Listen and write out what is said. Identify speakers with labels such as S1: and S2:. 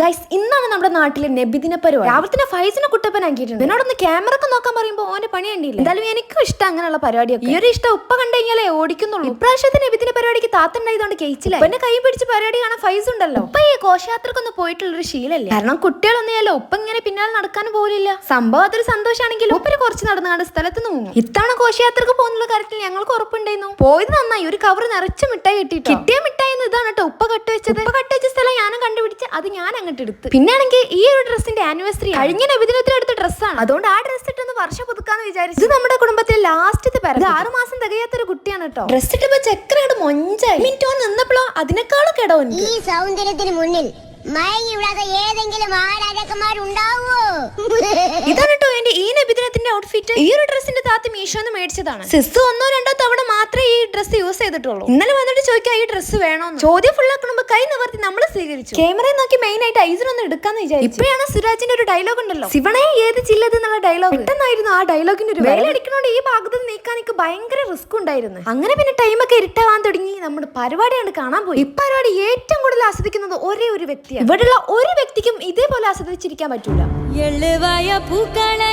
S1: Guys ഇന്നാണ് നമ്മുടെ നാട്ടിലെ നബിദിന പരിപാടി. രാവിലെ തന്നെ ഫൈസിനെ കുട്ടപ്പനാക്കിയിട്ടുണ്ട് എന്നോടൊന്ന് ക്യാമറ ഒക്കെ നോക്കാൻ പറയുമ്പോൾ ഓന്റെ പണി കണ്ടില്ല? എന്തായാലും എനിക്കും ഇഷ്ടം അങ്ങനെയുള്ള പരിപാടിയൊക്കെ. ഈ ഒരു ഇഷ്ടം ഉപ്പ കണ്ടു കഴിഞ്ഞാലേ ഓടിക്കുന്നുള്ളൂ. ഇപ്രാവശ്യത്തെ നബിദിന പരിപാടിക്ക് താത്ത താത്തുണ്ടായതുകൊണ്ട് കേച്ചില്ല. എന്നെ കൈ പിടിച്ച് പരിപാടി കാണാൻ ഫൈസ് ഉണ്ടല്ലോ. ഉപ്പ ഈ ഘോഷയാത്രക്കൊന്നും പോയിട്ടുള്ള ഒരു ശീലല്ലേ? കാരണം കുട്ടികളൊന്നും ഉപ്പ ഇങ്ങനെ പിന്നാലെ നടക്കാനും പോലില്ല. സംഭവം അതൊരു സന്തോഷമാണെങ്കിലും ഉപ്പര് കുറച്ച് നടന്നാണ് സ്ഥലത്ത് നോങ്ങും ഇത്തവണ ഘോഷയാത്രക്ക് പോകുന്നുള്ള കാര്യത്തിൽ ഞങ്ങൾക്ക് ഉറപ്പുണ്ടായിരുന്നു. പോയത് നന്നായി. ഒരു കവർ നിറച്ച് മിഠായി കിട്ടിയിട്ട്? കിട്ടിയ മിഠായി ഇതാണ് കേട്ടോ ഉപ്പ കട്ടുവെച്ചത് ഉപ്പ കട്ടുവെച്ച സ്ഥലം ഞാനും കണ്ടുപിടിച്ച് അത് ഞാൻ അങ്ങോട്ട് എടുത്ത്. പിന്നാണെങ്കിൽ ഈ ഒരു ഡ്രസ്സിന്റെ ആനിവേഴ്സറി കഴിഞ്ഞ നബിദിനത്തിൽ എടുത്ത ഡ്രസ്സാണ്. അതുകൊണ്ട് ആ ഡ്രസ് ഇട്ടൊന്ന് വർഷം പുതുക്കാന്ന് വിചാരിച്ചു. ഇത് നമ്മുടെ കുടുംബത്തിലെ ലാസ്റ്റത്തെ പേര് ഇത് ആറു മാസം തികയാത്തൊരു കുട്ടിയാണ് കേട്ടോ ഡ്രസ് ഇട്ടപ്പോ ചക്കരയുടെ മൊഞ്ചായി. മിനിറ്റ് ഓൻ നിന്നപ്പോഴോ അതിനേക്കാളും കേടോ
S2: ഈ സൗന്ദര്യത്തിന് മുന്നിൽ ഏതെങ്കിലും ആരാജക്കന്മാരുണ്ടാവോ
S1: ഇതാണ് കേട്ടോ എന്റെ ഈ ഔട്ട്ഫിറ്റ് ഈ ഒരു ഡ്രസ്സിന്റെ താത്ത മീഷോന്ന് മേടിച്ചതാണ്. സിസ് ഒന്നോ രണ്ടോ തവണ മാത്രമേ ഈ ഡ്രസ്സ് യൂസ് ചെയ്തിട്ടുള്ളൂ. ഇന്നലെ വന്നിട്ട് ചോദിക്കാം ഈ ഡ്രസ്സ് വേണോ ചോദ്യം ഫുൾ ആക്കുമ്പോൾ കൈ നിവർത്തി നമ്മൾ സ്വീകരിച്ചു. ക്യാമറ നോക്കി മെയിൻ ആയിട്ട് ഐസിനൊന്ന് എടുക്കാന്ന് വിചാരിച്ചു. ഇപ്പോഴാണ് സുരാജിന്റെ ഒരു ഡയലോഗ് ഉണ്ടല്ലോ? ശിവണേ ഏത് ചില്ലത് എന്നുള്ള ഡയലോഗ് പെട്ടെന്നായിരുന്നു ആ ഡയലോഗിന്റെ ഒരു വെയിലടിക്കണോണ്ട് ഈ ഭാഗത്ത് നീക്കാൻ എനിക്ക് ഭയങ്കര റിസ്ക് ഉണ്ടായിരുന്നു. അങ്ങനെ പിന്നെ ടൈമൊക്കെ ഇരുട്ടാവാൻ തുടങ്ങി. നമ്മുടെ പരിപാടിയാണ് കാണാൻ പോയി. ഈ പരിപാടി ഏറ്റവും കൂടുതൽ ആസ്വദിക്കുന്നത് ഒരേ ഒരു വ്യക്തിയാണ്. ഇവിടെയുള്ള ഒരു വ്യക്തിക്കും ഇതേപോലെ ആസ്വദിച്ചിരിക്കാൻ പറ്റൂല.
S3: പൂക്കളെ